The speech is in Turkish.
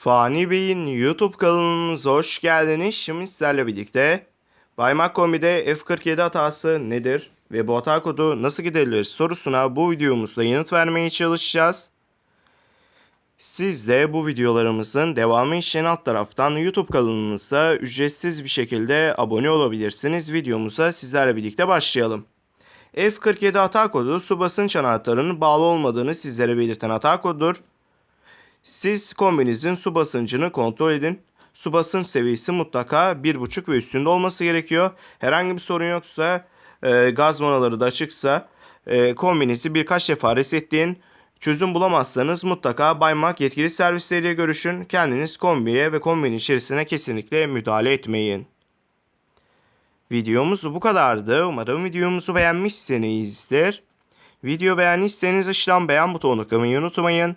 Fani Bey'in YouTube kanalımıza hoş geldiniz. Şimdi sizlerle birlikte Baymak Kombi'de F47 hatası nedir ve bu hata kodu nasıl giderilir sorusuna bu videomuzda yanıt vermeye çalışacağız. Siz de bu videolarımızın devamı için alt taraftan YouTube kanalımıza ücretsiz bir şekilde abone olabilirsiniz. Videomuza sizlerle birlikte başlayalım. F47 hata kodu su basınç anahtarının bağlı olmadığını sizlere belirten hata kodudur. Siz kombinizin su basıncını kontrol edin. Su basınç seviyesi mutlaka 1.5 ve üstünde olması gerekiyor. Herhangi bir sorun yoksa, e, gaz manaları da açıksa e, kombinizi birkaç defa resetleyin. Çözüm bulamazsanız mutlaka Baymak yetkili servisleriyle görüşün. Kendiniz kombiye ve kombinin içerisine kesinlikle müdahale etmeyin. Videomuz bu kadardı. Umarım videomuzu beğenmişsinizdir. Video beğendiyseniz aşağıdan beğen butonuna tıklamayı unutmayın.